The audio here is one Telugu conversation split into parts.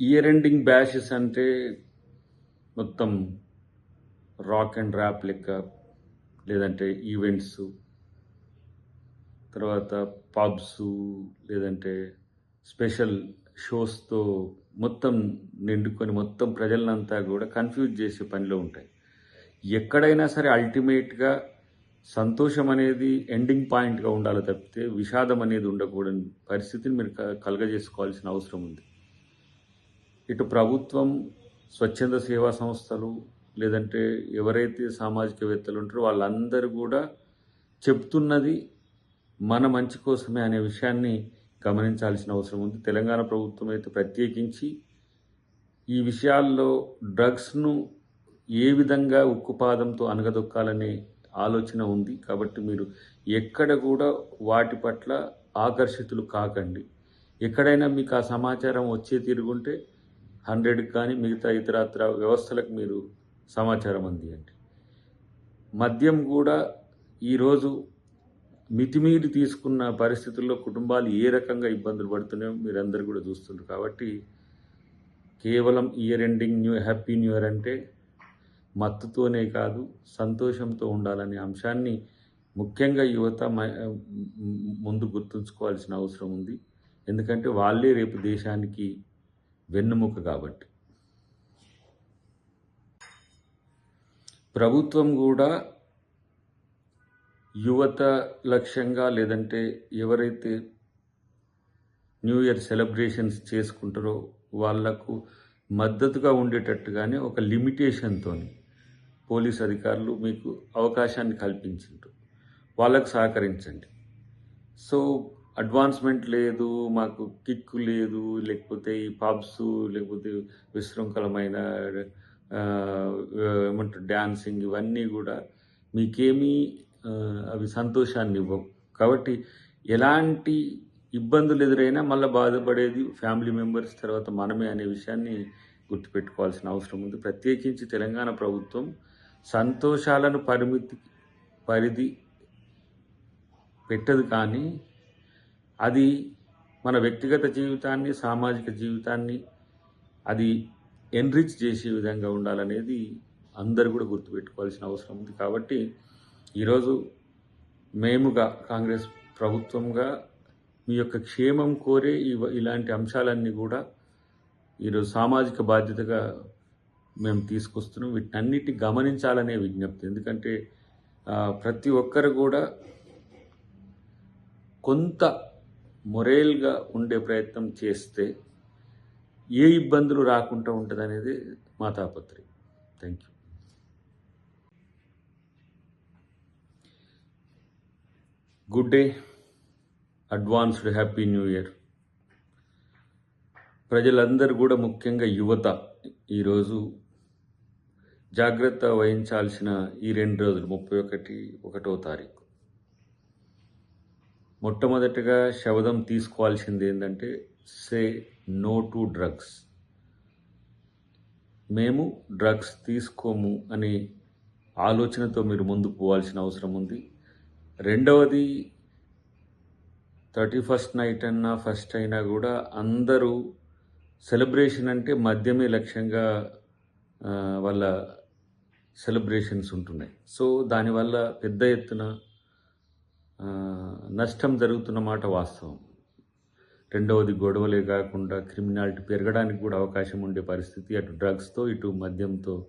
ఇయర్ ఎండింగ్ బ్యాషెస్ అంటే మొత్తం రాక్ అండ్ ర్యాప్ లెక్క లేదంటే ఈవెంట్స్ తర్వాత పబ్స్ లేదంటే స్పెషల్ షోస్తో మొత్తం నిండుకొని మొత్తం ప్రజలంతా కూడా కన్ఫ్యూజ్ చేసే పనిలో ఉంటాయి. ఎక్కడైనా సరే అల్టిమేట్గా సంతోషం అనేది ఎండింగ్ పాయింట్గా ఉండాలి తప్పితే విషాదం అనేది ఉండకూడని పరిస్థితిని మీరు కలుగజేసుకోవాల్సిన కలగజేసుకోవాల్సిన అవసరం ఉంది. ఇటు ప్రభుత్వం స్వచ్ఛంద సేవా సంస్థలు లేదంటే ఎవరైతే సామాజికవేత్తలు ఉంటారో వాళ్ళందరూ కూడా చెప్తున్నది మన మంచి కోసమే అనే విషయాన్ని గమనించాల్సిన అవసరం ఉంది. తెలంగాణ ప్రభుత్వం అయితే ప్రత్యేకించి ఈ విషయాల్లో డ్రగ్స్ను ఏ విధంగా ఉక్కుపాదంతో అనగదొక్కాలనే ఆలోచన ఉంది. కాబట్టి మీరు ఎక్కడ కూడా వాటి పట్ల ఆకర్షితులు కాకండి. ఎక్కడైనా మీకు ఆ సమాచారం వచ్చే తిరుగుంటే హండ్రెడ్కి కానీ మిగతా ఇతరత్ర వ్యవస్థలకు మీరు సమాచారం అందియండి. మద్యం కూడా ఈరోజు మితిమీరి తీసుకున్న పరిస్థితుల్లో కుటుంబాలు ఏ రకంగా ఇబ్బందులు పడుతున్నాయో మీరందరూ కూడా చూస్తున్నారు. కాబట్టి కేవలం year ending new happy new year అంటే మత్తుతోనే కాదు సంతోషంతో ఉండాలనే అంశాన్ని ముఖ్యంగా యువత ముందు గుర్తుంచుకోవాల్సిన అవసరం ఉంది. ఎందుకంటే వాళ్ళే రేపు దేశానికి వెన్నుముక కాబట్టి. ప్రభుత్వం కూడా యువత లక్ష్యంగా లేదంటే ఎవరైతే న్యూ ఇయర్ సెలబ్రేషన్స్ చేసుకుంటారో వాళ్ళకు మద్దతుగా ఉండేటట్టుగానే ఒక లిమిటేషన్తో పోలీస్ అధికారులు మీకు అవకాశాన్ని కల్పించారు వాళ్ళకు సహకరించండి. సో అడ్వాన్స్మెంట్ లేదు మాకు కిక్ లేదు లేకపోతే ఈ పబ్స్ లేకపోతే విశృంఖలమైన ఏమంటారు డ్యాన్సింగ్ ఇవన్నీ కూడా మీకేమీ అవి సంతోషాన్ని ఇవ్వవు. కాబట్టి ఎలాంటి ఇబ్బందులు ఎదురైనా మళ్ళీ బాధపడేది ఫ్యామిలీ మెంబర్స్ తర్వాత మనమే అనే విషయాన్ని గుర్తుపెట్టుకోవాల్సిన అవసరం ఉంది. ప్రత్యేకించి తెలంగాణ ప్రభుత్వం సంతోషాలను పరిమితి పరిధి పెట్టదు కానీ అది మన వ్యక్తిగత జీవితాన్ని సామాజిక జీవితాన్ని అది ఎన్రిచ్ చేసే విధంగా ఉండాలనేది అందరూ కూడా గుర్తుపెట్టుకోవాల్సిన అవసరం ఉంది. కాబట్టి ఈరోజు మేముగా కాంగ్రెస్ ప్రభుత్వంగా మీ యొక్క క్షేమం కోరే ఇలాంటి అంశాలన్నీ కూడా ఈరోజు సామాజిక బాధ్యతగా మేము తీసుకొస్తున్నాం. వీటన్నిటిని గమనించాలనే విజ్ఞప్తి. ఎందుకంటే ప్రతి ఒక్కరు కూడా కొంత మొరేల్గా ఉండే ప్రయత్నం చేస్తే ఏ ఇబ్బందులు రాకుండా ఉంటుంది అనేది మా తాపత్రయం thank you good day advanced happy new year ప్రజలందరూ కూడా ముఖ్యంగా యువత ఈరోజు జాగ్రత్త వహించాల్సిన ఈ రెండు రోజులు ముప్పై ఒకటి ఒకటో తారీఖు. మొట్టమొదటిగా శవదం తీసుకోవాల్సింది ఏంటంటే సే నో టు డ్రగ్స్. మేము డ్రగ్స్ తీసుకోము అనే ఆలోచనతో మీరు ముందుకు పోవాల్సిన అవసరం ఉంది. రెండవది థర్టీ ఫస్ట్ నైట్ అన్నా ఫస్ట్ అయినా కూడా అందరూ సెలబ్రేషన్ అంటే మద్యమే లక్ష్యంగా వాళ్ళ సెలబ్రేషన్స్ ఉంటున్నాయి. సో దానివల్ల పెద్ద ఎత్తున నష్టం జరుగుతున్న మాట వాస్తవం. రెండవది గొడవలే కాకుండా క్రిమినాలిటీ పెరగడానికి కూడా అవకాశం ఉండే పరిస్థితి. అటు డ్రగ్స్తో ఇటు మద్యంతో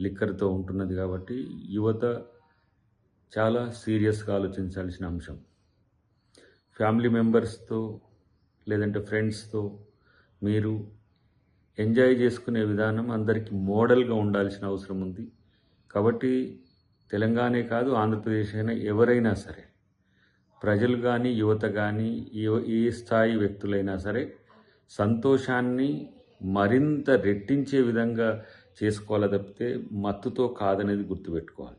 లిక్కర్తో ఉంటున్నది కాబట్టి యువత చాలా సీరియస్గా ఆలోచించాల్సిన అంశం. ఫ్యామిలీ మెంబర్స్తో లేదంటే ఫ్రెండ్స్తో మీరు ఎంజాయ్ చేసుకునే విధానం అందరికీ మోడల్గా ఉండాల్సిన అవసరం ఉంది. కాబట్టి తెలంగాణే కాదు ఆంధ్రప్రదేశ్ అయినా ఎవరైనా సరే ప్రజలు కానీ యువత కానీ ఏ ఏ స్థాయి వ్యక్తులైనా సరే సంతోషాన్ని మరింత రెట్టించే విధంగా చేసుకోవాలి తప్పితే మత్తుతో కాదనేది గుర్తుపెట్టుకోవాలి.